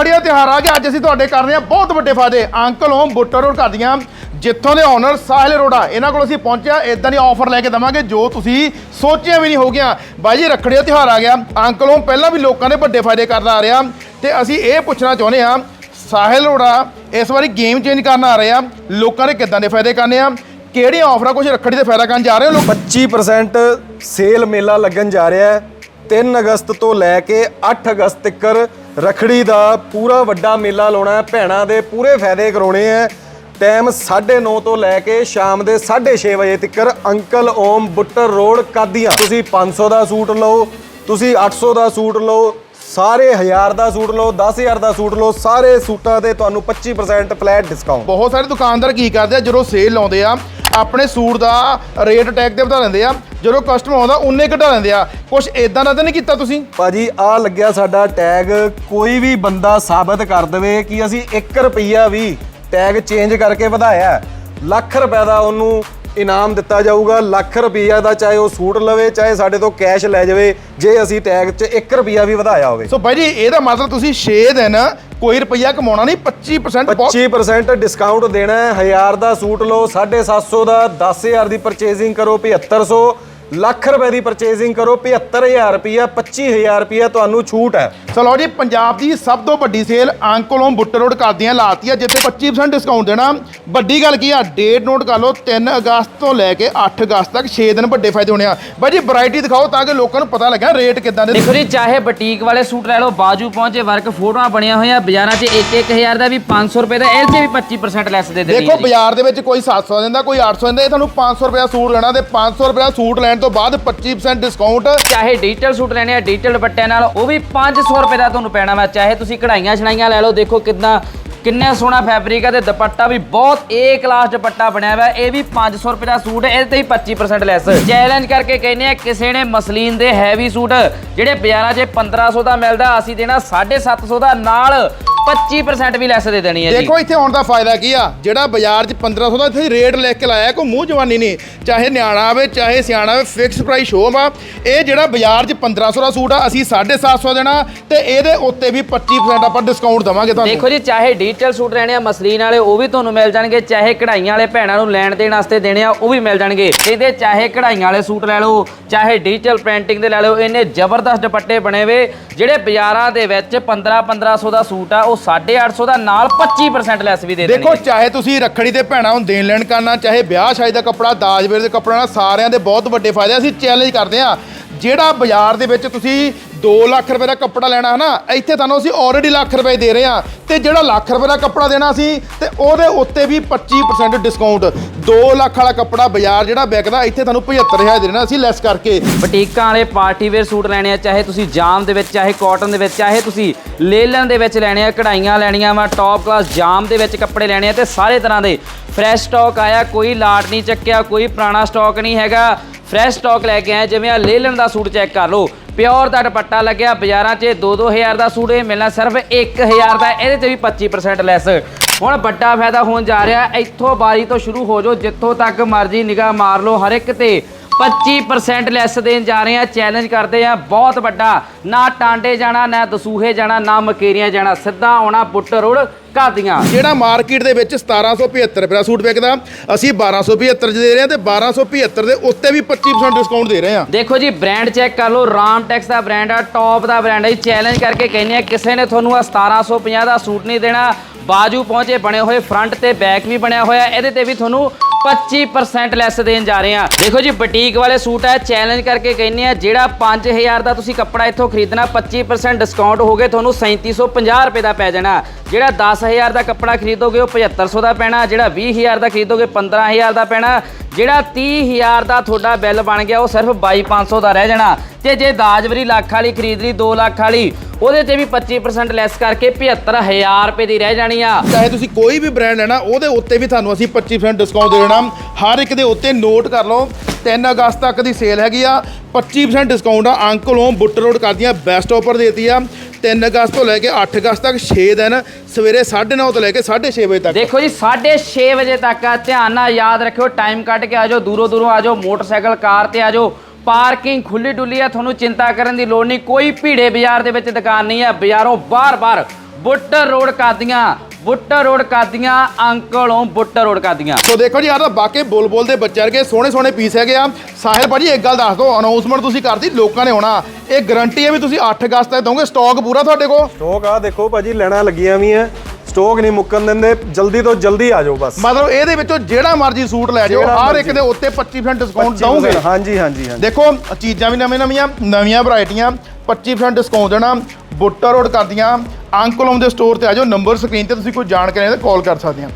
ਰੱਖੜੀ ਦਾ ਤਿਉਹਾਰ ਆ ਗਿਆ। ਅੱਜ ਅਸੀਂ ਤੁਹਾਡੇ ਕਰ ਰਹੇ ਹਾਂ ਬਹੁਤ ਵੱਡੇ ਫਾਇਦੇ। ਅੰਕਲ ਹੋਮ, ਬੁੱਟਰ ਰੋਡ ਕਰਦੀਆਂ ਜਿੱਥੋਂ ਦੇ ਓਨਰ ਸਾਹਿਲ ਅਰੋੜਾ। ਇਹਨਾਂ ਕੋਲ ਅਸੀਂ ਪਹੁੰਚਿਆ ਇਦਾਂ ਦੀ ਆਫਰ ਲੈ ਕੇ ਦਵਾਂਗੇ, ਜੋ ਤੁਸੀਂ ਸੋਚਿਆ ਵੀ ਨਹੀਂ ਹੋਗੀਆਂ ਬਾਈ ਜੀ, ਰੱਖੜੀ ਦਾ ਤਿਉਹਾਰ ਆ ਗਿਆ। ਅੰਕਲ ਹੋਮ, ਪਹਿਲਾਂ ਵੀ ਲੋਕਾਂ ਦੇ ਵੱਡੇ ਫਾਇਦੇ ਕਰਦਾ ਆ ਰਿਹਾ ਤੇ ਅਸੀਂ ਇਹ ਪੁੱਛਣਾ ਚਾਹੁੰਦੇ ਹਾਂ, ਸਾਹਿਲ ਅਰੋੜਾ ਇਸ ਵਾਰੀ ਗੇਮ ਚੇਂਜ ਕਰਨ ਆ ਰਹੇ ਆ। ਲੋਕਾਂ ਦੇ ਕਿੱਦਾਂ ਦੇ ਫਾਇਦੇ ਕਰਨੇ ਆ? ਕਿਹੜੀਆਂ ਆਫਰਾਂ ਕੁਝ ਰੱਖੜੀ ਦੇ ਫਾਇਦਾ ਕਰਨ ਜਾ ਰਹੇ ਹੋ ਲੋਕ? 25% ਸੇਲ ਮੇਲਾ ਲੱਗਣ ਜਾ ਰਿਹਾ ਹੈ। 3 ਅਗਸਤ ਤੋਂ ਲੈ ਕੇ 8 ਅਗਸਤ ਤੱਕ ਰਖੜੀ ਦਾ ਪੂਰਾ ਵੱਡਾ ਮੇਲਾ ਲਾਉਣਾ ਹੈ। ਭੈਣਾਂ ਦੇ ਪੂਰੇ ਫਾਇਦੇ ਕਰਾਉਣੇ ਹੈ। ਟਾਈਮ 9:30 ਤੋਂ ਲੈ ਕੇ ਸ਼ਾਮ ਦੇ 6:30 ਵਜੇ ਤੱਕ ਅੰਕਲ ਓਮ ਬੁੱਟਰ ਰੋਡ ਕਾਦੀਆਂ। ਤੁਸੀਂ 500 ਦਾ ਸੂਟ ਲਓ, ਤੁਸੀਂ 800 ਦਾ ਸੂਟ ਲਓ, ਸਾਰੇ 1000 ਦਾ ਸੂਟ ਲਓ 10000 ਦਾ ਸੂਟ ਲਓ, ਸਾਰੇ ਸੂਟਾਂ ਤੇ ਤੁਹਾਨੂੰ 25% ਫਲੈਟ ਡਿਸਕਾਊਂਟ ਬਹੁਤ ਸਾਰੇ ਦੁਕਾਨਦਾਰ ਕੀ ਕਰਦੇ ਆ, ਜਦੋਂ ਸੇਲ ਲਾਉਂਦੇ ਆ ਆਪਣੇ ਸੂਟ ਦਾ ਰੇਟ ਟੈਗ ਤੇ ਵਧਾ ਦਿੰਦੇ ਆ। ਜਦੋਂ ਕਸਟਮਰ ਆਉਂਦਾ, ਉਹਨੇ ਘਟਾ ਲੈਂਦੇ ਆ। ਕੁਝ ਇਦਾਂ ਦਾ ਤਾਂ ਨਹੀਂ ਕੀਤਾ ਤੁਸੀਂ? ਭਾਜੀ, ਆ ਲੱਗਿਆ ਸਾਡਾ ਟੈਗ ਕੋਈ ਵੀ ਬੰਦਾ ਸਾਬਤ ਕਰ ਦੇਵੇ ਕਿ ਅਸੀਂ 1 ਰੁਪਈਆ ਵੀ ਟੈਗ ਚੇਂਜ ਕਰਕੇ ਵਧਾਇਆ। ਲੱਖ ਰੁਪਏ ਦਾ ਉਹਨੂੰ ਇਨਾਮ ਦਿੱਤਾ ਜਾਊਗਾ। ਲੱਖ ਰੁਪਈਆ ਦਾ ਚਾਹੇ ਉਹ ਸੂਟ ਲਵੇ ਚਾਹੇ ਸਾਡੇ ਤੋਂ ਕੈਸ਼ ਲੈ ਜਾਵੇ ਜੇ ਅਸੀਂ ਟੈਗ 'ਚ 1 ਰੁਪਈਆ ਵੀ ਵਧਾਇਆ ਹੋਵੇ। ਸੋ ਬਾਈ ਜੀ ਇਹਦਾ ਮਤਲਬ ਤੁਸੀਂ 6 ਦਿਨ ਕੋਈ ਰੁਪਈਆ ਕਮਾਉਣਾ ਨਹੀਂ 25% ਬਹੁਤ 25% ਡਿਸਕਾਊਂਟ ਦੇਣਾ ਹੈ। 1000 ਦਾ ਸੂਟ ਲਓ 750 ਦਾ 10000 ਦੀ ਪਰਚੇਜ਼ਿੰਗ ਕਰੋ 7500 ਲੱਖ ਰੁਪਏ ਦੀ ਪਰਚੇਜ਼ਿੰਗ ਕਰੋ 75000 ਰੁਪਈਆ 25000 ਰੁਪਈਆ ਤੁਹਾਨੂੰ ਛੂਟ ਹੈ। ਚਲੋ ਜੀ ਪੰਜਾਬ ਦੀ ਸਭ ਤੋਂ ਵੱਡੀ ਸੇਲ ਅੰਕਲੋਂ ਬੁੱਟਰ ਰੋਡ ਕਰਦੀਆਂ ਲਾਤੀ ਆ ਜਿੱਥੇ 25% ਡਿਸਕਾਊਂਟ ਦੇਣਾ। ਵੱਡੀ ਗੱਲ ਕੀ ਆ ਡੇਟ ਨੋਟ ਕਰ ਲਓ 3 ਅਗਸਤ ਤੋਂ ਲੈ ਕੇ 8 ਅਗਸਤ ਤੱਕ 6 ਦਿਨ ਵੱਡੇ ਫਾਇਦੇ ਹੋਣੇ ਆ। ਬਾਈ ਜੀ ਵੈਰਾਈਟੀ ਦਿਖਾਓ ਤਾਂ ਕਿ ਲੋਕਾਂ ਨੂੰ ਪਤਾ ਲੱਗੇ ਰੇਟ ਕਿੱਦਾਂ ਦੇ ਦੇਖੋ ਜੀ ਚਾਹੇ ਬੁਟੀਕ ਵਾਲੇ ਸੂਟ ਲੈ ਲਓ ਬਾਜੂ ਪਹੁੰਚੇ ਵਰਕ ਫੋਟੋਆਂ ਬਣੀਆਂ ਹੋਈਆਂ ਬਾਜ਼ਾਰਾਂ 'ਚ 1-1000 ਦਾ ਵੀ 500 ਰੁਪਏ ਦਾ ਇਹ 'ਚ ਵੀ 25% ਲੈਸ ਦੇ ਦੇਣੀ ਦੇਖੋ ਬਾਜ਼ਾਰ ਦੇ ਵਿੱਚ ਕੋਈ 700 ਦਿੰਦਾ ਕੋਈ 800 ਦਿੰਦਾ ਇਹ ਤੁਹਾਨੂੰ 500 ਰੁਪਏ ਦਾ ਸੂਟ ਲੈਣਾ ਤੇ 500 ਰੁਪਏ ਦਾ ਸੂਟ ਲੈਣ ਤੋਂ ਬਾਅਦ 25% ਡਿਸਕਾਊਂਟ ਚਾਹੇ ਡਿਜੀਟਲ ਸੂਟ ਲੈਣੇ ਆ ਡਿਜੀਟਲ ਦੁਪੱਟਿਆਂ ਨਾਲ, ਉਹ ਵੀ 500 ਰੁਪਏ ਦਾ ਤੁਹਾਨੂੰ ਪੈਣਾ ਵਾ। ਚਾਹੇ ਤੁਸੀਂ ਕਢਾਈਆਂ ਛਣਾਈਆਂ ਲੈ ਲਓ, ਦੇਖੋ ਕਿੰਨਾ ਕਿੰਨਾ ਸੋਹਣਾ ਫੈਬਰਿਕ ਹੈ ਤੇ ਦੁਪੱਟਾ ਵੀ ਬਹੁਤ ਏ ਕਲਾਸ ਦੁਪੱਟਾ ਬਣਿਆ ਹੋਇਆ ਇਹ ਵੀ 500 ਰੁਪਏ ਦਾ ਸੂਟ ਹੈ, ਇਹਦੇ ਤੇ ਵੀ 25% ਲੈਸ ਚੈਲੰਜ ਕਰਕੇ ਕਹਿੰਦੇ ਆ, ਕਿਸੇ ਨੇ ਮਸਲੀਨ ਦੇ ਹੈਵੀ ਸੂਟ, ਜਿਹੜੇ ਬਾਜ਼ਾਰਾਂ 'ਚ 1500 ਦਾ ਮਿਲਦਾ, ਅਸੀਂ ਦੇਣਾ 750 ਦਾ ਨਾਲ। 25% ਵੀ ਲੈਸ ਦੇ ਦੇਣੀ ਹੈ ਜੀ। ਦੇਖੋ ਇੱਥੇ ਆਉਣ ਦਾ ਫਾਇਦਾ ਕੀ ਆ? ਜਿਹੜਾ ਬਾਜ਼ਾਰ 'ਚ 1500 ਦਾ ਇੱਥੇ ਰੇਟ ਲਿਖ ਕੇ ਲਾਇਆ ਕੋਈ ਮੂੰਹ ਜਵਾਨੀ ਨਹੀਂ। ਚਾਹੇ ਨਿਆਣਾ ਆਵੇ ਚਾਹੇ ਸਿਆਣਾ ਆਵੇ ਫਿਕਸ ਪ੍ਰਾਈਸ ਸ਼ੋਅ ਆ ਇਹ ਜਿਹੜਾ ਬਾਜ਼ਾਰ 'ਚ 1500 ਦਾ ਸੂਟ ਆ ਅਸੀਂ 750 ਦੇਣਾ ਤੇ ਇਹਦੇ ਉੱਤੇ ਵੀ 25% ਆਪਾਂ ਡਿਸਕਾਊਂਟ ਦਵਾਂਗੇ ਤੁਹਾਨੂੰ। ਦੇਖੋ ਜੀ ਚਾਹੇ ਡਿਜੀਟਲ ਸੂਟ ਲੈਣੇ ਆ ਮਸਲੀਨ ਵਾਲੇ ਉਹ ਵੀ ਤੁਹਾਨੂੰ ਮਿਲ ਜਾਣਗੇ। ਚਾਹੇ ਕਢਾਈਆਂ ਵਾਲੇ ਭੈਣਾਂ ਨੂੰ ਲੈਣ ਦੇਣ ਵਾਸਤੇ ਦੇਣੇ ਆ ਉਹ ਵੀ ਮਿਲ ਜਾਣਗੇ। ਇਹਦੇ ਚਾਹੇ ਕਢਾਈਆਂ ਵਾਲੇ ਸੂਟ ਲੈ ਲਓ ਚਾਹੇ ਡਿਜੀਟਲ ਪ੍ਰਿੰਟਿੰਗ ਦੇ ਲੈ ਲਓ ਇਹਨੇ ਜ਼ਬਰਦਸਤ ਦੁਪੱਟੇ ਬਣੇ ਵੇ ਜਿਹੜੇ ਬਾਜ਼ਾਰਾਂ ਦੇ ਵਿੱਚ 15 1500 ਦਾ ਸੂਟ ਆ ਉਹ 850 ਦਾ ਨਾਲ 25% ਲੈਸ ਵੀ ਦੇ ਦੇਣਗੇ ਦੇਖੋ ਚਾਹੇ ਤੁਸੀਂ ਰੱਖੜੀ ਤੇ ਭੈਣਾਂ ਨੂੰ ਦੇਣ ਲੈਣ ਕਰਨਾ ਚਾਹੇ ਵਿਆਹ ਸ਼ਾਦੀ ਦਾ ਕੱਪੜਾ ਦਾਜ ਵੇਰ ਦੇ ਕੱਪੜਾ ਨਾ ਸਾਰਿਆਂ ਦੇ ਬਹੁਤ ਵੱਡੇ ਫਾਇਦੇ ਆ। ਅਸੀਂ ਚੈਲੰਜ ਕਰਦੇ ਆ ਜਿਹੜਾ ਬਾਜ਼ਾਰ ਦੇ ਵਿੱਚ ਤੁਸੀਂ 2 ਲੱਖ ਰੁਪਏ ਦਾ ਕੱਪੜਾ ਲੈਣਾ ਹੈ ਨਾ, ਇੱਥੇ ਤੁਹਾਨੂੰ ਅਸੀਂ ਆਲਰੇਡੀ ਲੱਖ ਰੁਪਏ ਦੇ ਰਹੇ ਹਾਂ। ਤੇ ਜਿਹੜਾ ਲੱਖ ਰੁਪਏ ਦਾ ਕੱਪੜਾ ਦੇਣਾ ਸੀ, ਤੇ ਉਹਦੇ ਉੱਤੇ ਵੀ 25% ਡਿਸਕਾਊਂਟ 2 ਲੱਖ ਵਾਲਾ ਕੱਪੜਾ ਬਾਜ਼ਾਰ ਜਿਹੜਾ ਵਿਕਦਾ, ਇੱਥੇ ਤੁਹਾਨੂੰ 75000 ਦੇ ਦੇਣਾ ਅਸੀਂ ਲੈਸ ਕਰਕੇ। ਬਟੀਕਾਂ ਵਾਲੇ ਪਾਰਟੀ ਵੇਅਰ ਸੂਟ ਲੈਣੇ ਆ, ਚਾਹੇ ਤੁਸੀਂ ਜਾਮ ਦੇ ਵਿੱਚ, ਚਾਹੇ ਕਾਟਨ ਦੇ ਵਿੱਚ, ਚਾਹੇ ਤੁਸੀਂ ਲੇਲਨ ਦੇ ਵਿੱਚ ਲੈਣੇ ਆ, ਕਢਾਈਆਂ ਲੈਣੀਆਂ ਵਾ ਟੌਪ ਕਲਾਸ ਜਾਮ ਦੇ ਵਿੱਚ ਕੱਪੜੇ ਲੈਣੇ ਆ, ਤੇ ਸਾਰੇ ਤਰ੍ਹਾਂ ਦੇ ਫਰੈਸ਼ ਸਟਾਕ ਆਇਆ, ਕੋਈ ਲਾਟ ਨਹੀਂ ਚੱਕਿਆ, ਕੋਈ ਪੁਰਾਣਾ ਸਟਾਕ ਨਹੀਂ ਹੈਗਾ। ਫਰੈਸ਼ ਸਟਾਕ ਲੈ ਕੇ ਆਏ ਜਿਵੇਂ ਆ ਲੇਲਨ ਦਾ ਸੂਟ ਚੈੱਕ ਕਰ ਲਓ। ਪਿਓਰ ਦਾ ਦੁਪੱਟਾ ਲੱਗਿਆ। ਬਾਜ਼ਾਰਾਂ 'ਚ 2-2000 ਦਾ ਸੂਟ ਇਹ ਮਿਲਣਾ ਸਿਰਫ 1000 ਦਾ, ਇਹਦੇ ਤੇ ਵੀ 25% ਲੈਸ ਹੁਣ ਵੱਡਾ ਫਾਇਦਾ ਹੋਣ ਜਾ ਰਿਹਾ, ਇੱਥੋਂ ਬਾਰੀ ਤੋਂ ਸ਼ੁਰੂ ਹੋ ਜਾਓ, ਜਿੱਥੋਂ ਤੱਕ ਮਰਜ਼ੀ ਨਿਗਾਹ ਮਾਰ ਲਓ, ਹਰ ਇੱਕ ਤੇ 25% ਲੈਸ ਦੇਣ ਜਾ ਰਹੇ ਆ ਚੈਲੰਜ ਕਰਦੇ ਆ ਬਹੁਤ ਵੱਡਾ, ਨਾ ਟਾਂਡੇ ਜਾਣਾ, ਨਾ ਦਸੂਹੇ ਜਾਣਾ, ਨਾ ਮਕੇਰੀਆਂ ਜਾਣਾ, ਸਿੱਧਾ ਆਉਣਾ ਪੁੱਟ ਰੋਡ। ਕਾਦੀਆਂ ਜਿਹੜਾ ਮਾਰਕੀਟ ਦੇ ਵਿੱਚ 1775 ਰੁਪਏ ਦਾ ਸੂਟ ਵਿਕਦਾ ਅਸੀਂ 1275 ਚ ਦੇ ਰਹੇ ਹਾਂ ਤੇ 1275 ਦੇ ਉੱਤੇ ਵੀ 25% ਡਿਸਕਾਊਂਟ ਦੇ ਰਹੇ ਹਾਂ। ਦੇਖੋ ਜੀ ਬ੍ਰਾਂਡ ਚੈੱਕ ਕਰ ਲਓ ਰਾਮਟੈਕਸ ਦਾ ਬ੍ਰਾਂਡ ਆ ਟੌਪ ਦਾ ਬ੍ਰਾਂਡ ਹੈ ਚੈਲੰਜ ਕਰਕੇ ਕਹਿੰਦੇ ਆ ਕਿਸੇ ਨੇ ਤੁਹਾਨੂੰ ਆ 1750 ਦਾ ਸੂਟ ਨਹੀਂ ਦੇਣਾ। ਬਾਜੂ ਪਹੁੰਚੇ ਬਣੇ ਹੋਏ ਫਰੰਟ ਤੇ ਬੈਕ ਵੀ ਬਣਿਆ ਹੋਇਆ ਇਹਦੇ ਤੇ ਵੀ ਤੁਹਾਨੂੰ 25% ਲੈਸ ਦੇਣ ਜਾ ਰਹੇ ਹਾਂ। ਦੇਖੋ ਜੀ, ਬੁਟੀਕ ਵਾਲੇ ਸੂਟ ਹੈ ਚੈਲੰਜ ਕਰਕੇ ਕਹਿੰਦੇ ਆ ਜਿਹੜਾ 5000 ਦਾ ਤੁਸੀਂ ਕੱਪੜਾ ਇੱਥੋਂ ਖਰੀਦਣਾ 25% ਡਿਸਕਾਊਂਟ ਹੋ ਗਏ, ਤੁਹਾਨੂੰ 3750 ਰੁਪਏ ਦਾ ਪੈ ਜਾਣਾ। ਜਿਹੜਾ 10000 ਦਾ ਕੱਪੜਾ ਖਰੀਦੋਗੇ, ਉਹ 7500 ਦਾ ਪੈਣਾ, ਜਿਹੜਾ 20000 ਦਾ ਖਰੀਦੋਗੇ 15000 ਦਾ ਪੈਣਾ। ਜਿਹੜਾ 30000 ਦਾ ਤੁਹਾਡਾ ਬਿੱਲ ਬਣ ਗਿਆ, ਉਹ ਸਿਰਫ 22500 ਦਾ ਰਹਿ ਜਾਣਾ। ਤੇ ਜੇ ਦਾਜਵਰੀ ਲੱਖ ਵਾਲੀ ਖਰੀਦ ਲਈ 2 ਲੱਖ ਵਾਲੀ, ਉਹਦੇ ਤੇ ਵੀ 25% ਲੈਸ ਕਰਕੇ 75000 ਰੁਪਏ ਦੀ ਰਹਿ ਜਾਣੀ ਆ। ਚਾਹੇ ਤੁਸੀਂ ਕੋਈ ਵੀ ਬ੍ਰਾਂਡ ਲੈਣਾ, ਉਹਦੇ ਉੱਤੇ ਵੀ ਤੁਹਾਨੂੰ ਅਸੀਂ 25% ਡਿਸਕਾਊਂਟ ਦੇ ਦੇਣਾ। ਹਰ ਇੱਕ ਦੇ ਉੱਤੇ ਨੋਟ ਕਰ ਲਓ। 3 ਅਗਸਤ ਤੱਕ ਦੀ ਸੇਲ ਹੈਗੀ ਆ। 25% ਡਿਸਕਾਊਂਟ ਆ। ਅੰਕਲ ਹੋਮ ਬੁੱਟ ਰੋਡ ਕਰਦੀਆਂ ਬੈਸਟ ਆਫਰ ਦੇਤੀ ਆ। 3 ਅਗਸਤ ਤੋਂ ਲੈ ਕੇ 8 ਅਗਸਤ ਤੱਕ 6 ਦਿਨ, ਸਵੇਰੇ 9:30 ਤੋਂ ਲੈ ਕੇ 6:30 ਵਜੇ ਤੱਕ। ਦੇਖੋ ਜੀ 6:30 ਵਜੇ ਤੱਕ ਆ। ਧਿਆਨ ਨਾਲ ਯਾਦ ਰੱਖਿਓ ਟਾਈਮ ਕੱਢ ਕੇ ਆਜੋ ਦੂਰੋਂ ਦੂਰੋਂ ਆਜੋ ਮੋਟਰਸਾਈਕਲ, ਕਾਰ ਤੇ ਆਜੋ ਪਾਰਕਿੰਗ ਖੁੱਲੀ ਡੁੱਲੀ ਆ, ਤੁਹਾਨੂੰ ਚਿੰਤਾ ਕਰਨ ਦੀ ਲੋੜ ਨਹੀਂ। ਕੋਈ ਭੀੜੇ ਬਾਜ਼ਾਰ ਦੇ ਵਿੱਚ ਦੁਕਾਨ ਨਹੀਂ ਹੈ ਬਾਜ਼ਾਰੋਂ ਬਾਹਰ-ਬਾਹਰ ਬੁੱਟਰ ਰੋਡ ਕਾਦੀਆਂ ਬੁੱਟਰ ਰੋਡ ਕਾਦੀਆਂ ਅੰਕਲੋਂ ਬੁੱਟਰ ਰੋਡ ਕਾਦੀਆਂ ਸੋ ਦੇਖੋ ਜੀ ਤਾਂ ਬਾਕੀ ਬੁੱਲ ਬੁੱਲ ਦੇ ਬੱਚੇ ਵਰਗੇ ਸੋਹਣੇ ਸੋਹਣੇ ਪੀਸ ਹੈਗੇ ਆ। ਸਾਹਿਲ ਭਾਜੀ ਇੱਕ ਗੱਲ ਦੱਸ ਦਿਓ ਅਨਾਉਂਸਮੈਂਟ ਤੁਸੀਂ ਕਰਤੀ ਲੋਕਾਂ ਨੇ ਆਉਣਾ ਇਹ ਗਾਰੰਟੀ ਹੈ ਵੀ ਤੁਸੀਂ 8 ਅਗਸਤ ਤੱਕ ਦੋਗੇ ਸਟਾਕ ਪੂਰਾ ਤੁਹਾਡੇ ਕੋਲ? ਸਟੋਕ ਆ ਦੇਖੋ ਭਾਜੀ ਲੈਣਾ ਲੱਗੀਆਂ ਵੀ ਐ ਸਟੋਕ ਨਹੀਂ ਮੁੱਕਣ ਦਿੰਦੇ ਜਲਦੀ ਤੋਂ ਜਲਦੀ ਆ ਜਾਓ ਬਸ। ਮਤਲਬ ਇਹਦੇ ਵਿੱਚੋਂ ਜਿਹੜਾ ਮਰਜ਼ੀ ਸੂਟ ਲੈ ਜਾਓ ਹਰ ਇੱਕ। ਦੇ ਉੱਤੇ 25% ਡਿਸਕਾਊਂਟ ਦਵਾਂਗੇ ਹਾਂਜੀ ਹਾਂਜੀ ਹਾਂਜੀ। ਦੇਖੋ ਚੀਜ਼ਾਂ ਵੀ ਨਵੇਂ ਨਵੀਆਂ ਨਵੀਆਂ ਵੈਰਾਈਟੀਆਂ 25% ਡਿਸਕਾਊਂਟ ਦੇਣਾ ਬੁੱਟਾ ਰੋਡ ਕਰਦੀਆਂ। ਅੰਕਲੋਮ ਦੇ ਸਟੋਰ ਤੇ ਆ ਜਾਓ ਨੰਬਰ ਸਕਰੀਨ ਤੇ ਤੁਸੀਂ ਕੋਈ ਜਾਣਕਾਰੀ ਹੈ ਤਾਂ ਕਾਲ ਕਰ ਸਕਦੇ ਆ।